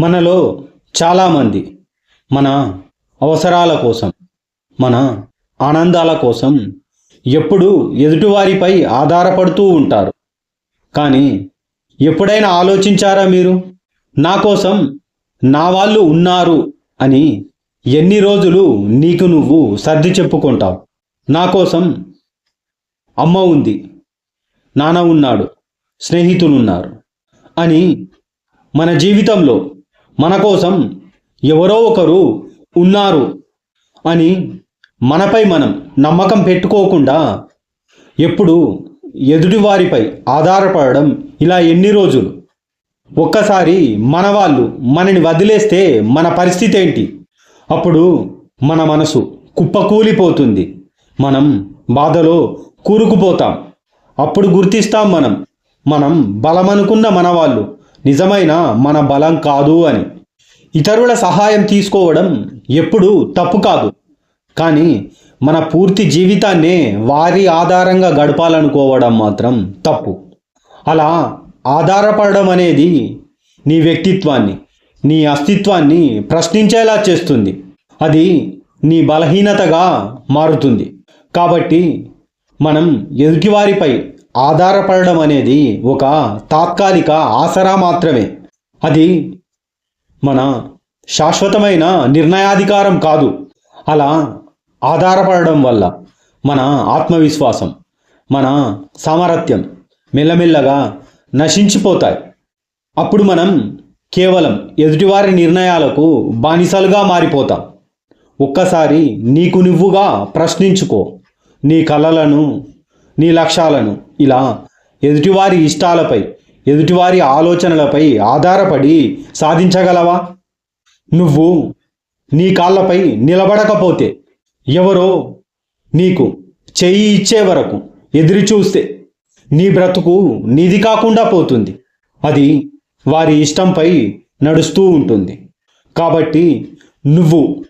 మనలో చాలామంది మన అవసరాల కోసం మన ఆనందాల కోసం ఎప్పుడు ఎదుటివారిపై ఆధారపడుతూ ఉంటారు. కానీ ఎప్పుడైనా ఆలోచించారా మీరు? నా కోసం నా వాళ్ళు ఉన్నారు అని ఎన్ని రోజులు నీకు నువ్వు సర్ది చెప్పుకుంటావు? నా కోసం అమ్మ ఉంది నాన్న ఉన్నాడు స్నేహితులున్నారు అని మన జీవితంలో మన కోసం ఎవరో ఒకరు ఉన్నారు అని మనపై మనం నమ్మకం పెట్టుకోకుండా ఎప్పుడు ఎదుటివారిపై ఆధారపడడం ఇలా ఎన్ని రోజులు? ఒక్కసారి మన వాళ్ళు మనని వదిలేస్తే మన పరిస్థితి ఏంటి? అప్పుడు మన మనసు కుప్పకూలిపోతుంది. మనం బాధలో కూరుకుపోతాం. అప్పుడు గుర్తిస్తాం మనం. మనం బలమనుకున్న మన వాళ్ళు. నిజమైన మన బలం కాదు అని. ఇతరుల సహాయం తీసుకోవడం ఎప్పుడూ తప్పు కాదు. కానీ మన పూర్తి జీవితాన్నే వారి ఆధారంగా గడపాలనుకోవడం మాత్రం తప్పు. అలా ఆధారపడడం అనేది నీ వ్యక్తిత్వాన్ని నీ అస్తిత్వాన్ని ప్రశ్నించేలా చేస్తుంది. అది నీ బలహీనతగా మారుతుంది. కాబట్టి మనం ఎదుటివారిపై ఆధారపడడం అనేది ఒక తాత్కాలిక ఆసరా మాత్రమే. అది మన శాశ్వతమైన నిర్ణయాధికారం కాదు. అలా ఆధారపడడం వల్ల మన ఆత్మవిశ్వాసం మన సామర్థ్యం మెల్లమెల్లగా నశించిపోతాయి. అప్పుడు మనం కేవలం ఎదుటివారి నిర్ణయాలకు బానిసలుగా మారిపోతాం. ఒక్కసారి నీకు నువ్వుగా ప్రశ్నించుకో. నీ కలలను నీ లక్ష్యాలను ఇలా ఎదుటివారి ఇష్టాలపై ఎదుటివారి ఆలోచనలపై ఆధారపడి సాధించగలవా? నువ్వు నీ కాళ్ళపై నిలబడకపోతే ఎవరో నీకు చెయ్యి ఇచ్చే వరకు ఎదురు చూస్తే నీ బ్రతుకు నీది కాకుండా పోతుంది. అది వారి ఇష్టంపై నడుస్తూ ఉంటుంది. కాబట్టి నువ్వు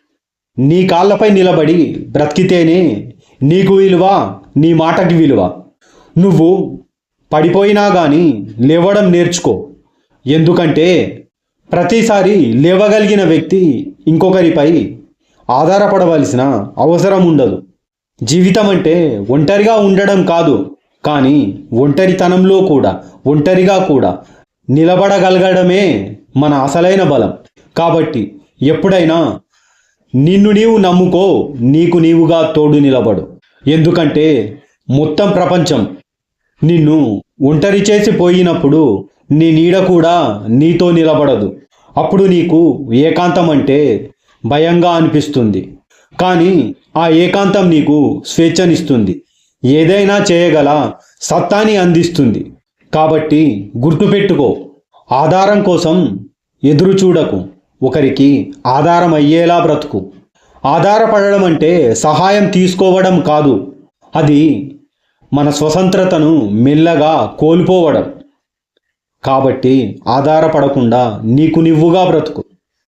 నీ కాళ్ళపై నిలబడి బ్రతికితేనే నీకు విలువ నీ మాటకి విలువ. నువ్వు పడిపోయినా కానీ లేవడం నేర్చుకో. ఎందుకంటే ప్రతిసారి లేవగలిగిన వ్యక్తి ఇంకొకరిపై ఆధారపడవలసిన అవసరం ఉండదు. జీవితం అంటే ఒంటరిగా ఉండడం కాదు. కానీ ఒంటరితనంలో కూడా ఒంటరిగా కూడా నిలబడగలగడమే మన అసలైన బలం. కాబట్టి ఎప్పుడైనా నిన్ను నీవు నమ్ముకో నీకు నీవుగా తోడు నిలబడు. ఎందుకంటే మొత్తం ప్రపంచం నిన్ను ఒంటరి చేసి పోయినప్పుడు నీ నీడ కూడా నీతో నిలబడదు. అప్పుడు నీకు ఏకాంతం అంటే భయంగా అనిపిస్తుంది. కానీ ఆ ఏకాంతం నీకు స్వేచ్ఛనిస్తుంది. ఏదైనా చేయగల సత్తాని అందిస్తుంది. కాబట్టి గుర్తుపెట్టుకో ఆధారం కోసం ఎదురు చూడకు ఒకరికి ఆధారం అయ్యేలా బ్రతుకు. ఆధారపడడం అంటే సహాయం తీసుకోవడం కాదు. అది మన స్వతంత్రతను మెల్లగా కోల్పోవడం. కాబట్టి ఆధారపడకుండా నీకు నివ్వుగా బ్రతుకు.